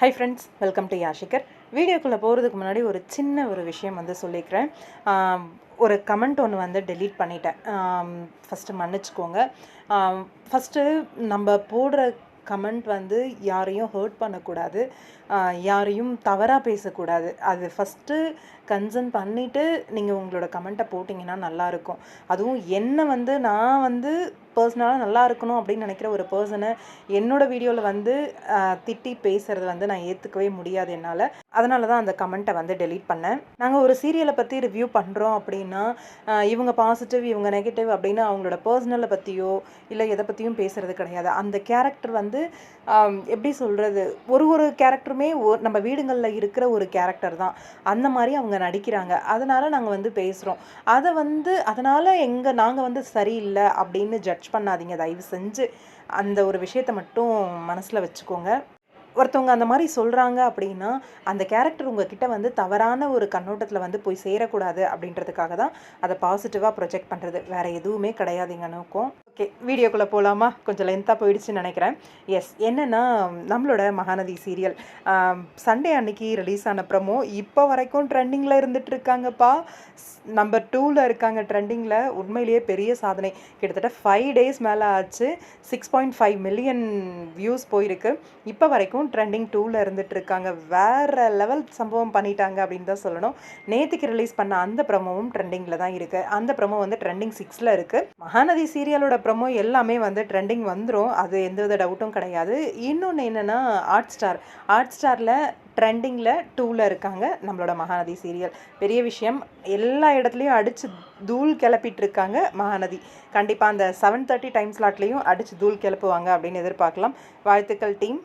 High friends welcome to யாஷிகர் வீடியோக்குள்ளே போகிறதுக்கு முன்னாடி ஒரு சின்ன ஒரு விஷயம் வந்து சொல்லிக்கிறேன். ஒரு கமெண்ட் ஒன்று வந்து டெலீட் பண்ணிட்டேன். ஃபஸ்ட்டு மன்னிச்சுக்கோங்க. ஃபஸ்ட்டு நம்ம போடுற கமெண்ட் வந்து யாரையும் ஹர்ட் பண்ணக்கூடாது. யாரையும் தவறாக பேசக்கூடாது. அது ஃபஸ்ட்டு கன்சர்ன் பண்ணிவிட்டு நீங்கள் உங்களோட கமெண்ட்டை போட்டிங்கன்னா நல்லாயிருக்கும். அதுவும் என்ன வந்து நான் வந்து பர்சனலாக நல்லா இருக்கணும் அப்படின்னு நினைக்கிற ஒரு பர்சனை என்னோடய வீடியோவில் வந்து திட்டி பேசுகிறது வந்து நான் ஏற்றுக்கவே முடியாது என்னால். அதனால தான் அந்த கமெண்ட்டை வந்து டெலீட் பண்ணேன். நாங்கள் ஒரு சீரியலை பற்றி ரிவ்யூ பண்ணுறோம் அப்படின்னா இவங்க பாசிட்டிவ் இவங்க நெகட்டிவ் அப்படின்னு அவங்களோட பர்சனலை பற்றியோ இல்லை எதை பற்றியும் பேசுகிறது கிடையாது. அந்த கேரக்டர் வந்து வந்து எப்படி சொல்கிறது ஒரு ஒரு கேரக்டருமே ஒ- நம்ம வீடுங்களில் இருக்கிற ஒரு கேரக்டர் தான். அந்த மாதிரி அவங்க நடிக்கிறாங்க. அதனால் நாங்கள் வந்து பேசுகிறோம் அதை வந்து அதனால் எங்கள் நாங்கள் வந்து சரியில்லை அப்படின்னு ஜட்ஜ் பண்ணாதீங்க. தயவு செஞ்சு அந்த ஒரு விஷயத்தை மட்டும் மனசில் வச்சுக்கோங்க. ஒருத்தவங்க அந்த மாதிரி சொல்கிறாங்க அப்படின்னா அந்த கேரக்டர் உங்ககிட்ட வந்து தவறான ஒரு கண்ணோட்டத்தில் வந்து போய் சேரக்கூடாது அப்படின்றதுக்காக தான் அதை பாசிட்டிவாக ப்ரொஜெக்ட் பண்ணுறது வேறு எதுவுமே கிடையாதுங்க நோக்கம். ஓகே வீடியோக்குள்ளே போகலாமா கொஞ்சம் லென்த்தாக போயிடுச்சுன்னு நினைக்கிறேன். எஸ் என்னென்னா நம்மளோட மகாநதி சீரியல் சண்டே அன்னைக்கு ரிலீஸ் ஆன ப்ரமோ இப்போ வரைக்கும் ட்ரெண்டிங்கில் இருந்துட்டு இருக்காங்கப்பா நம்பர் டூவில் இருக்காங்க ட்ரெண்டிங்கில் உண்மையிலேயே பெரிய சாதனை. கிட்டத்தட்ட ஃபைவ் டேஸ் மேலே ஆச்சு. Six point five million views போயிருக்கு. இப்போ வரைக்கும் ட்ரெண்டிங் டூவில் இருந்துட்டு இருக்காங்க வேறு லெவல் சம்பவம் பண்ணிட்டாங்க அப்படின்னு தான் சொல்லணும். நேற்றுக்கு ரிலீஸ் பண்ண அந்த ப்ரமோவும் ட்ரெண்டிங்கில் தான் இருக்குது அந்த ப்ரமோ வந்து ட்ரெண்டிங் சிக்ஸில் இருக்குது மகாநதி சீரியலோட அதுக்கப்புறமும் எல்லாமே வந்து ட்ரெண்டிங் வந்துடும் அது எந்தவித டவுட்டும் கிடையாது. இன்னொன்று என்னென்னா ஹாட் ஸ்டார் ஹாட் ஸ்டாரில் ட்ரெண்டிங்கில் டூவில் இருக்காங்க நம்மளோட மகாநதி சீரியல் பெரிய விஷயம் எல்லா இடத்துலையும் அடித்து தூள் கிளப்பிட்டு இருக்காங்க மகாநதி. கண்டிப்பாக அந்த செவன் தேர்ட்டி டைம் ஸ்லாட்லேயும் அடித்து தூள் கிளப்புவாங்க அப்படின்னு எதிர்பார்க்கலாம். வாழ்த்துக்கள் டீம்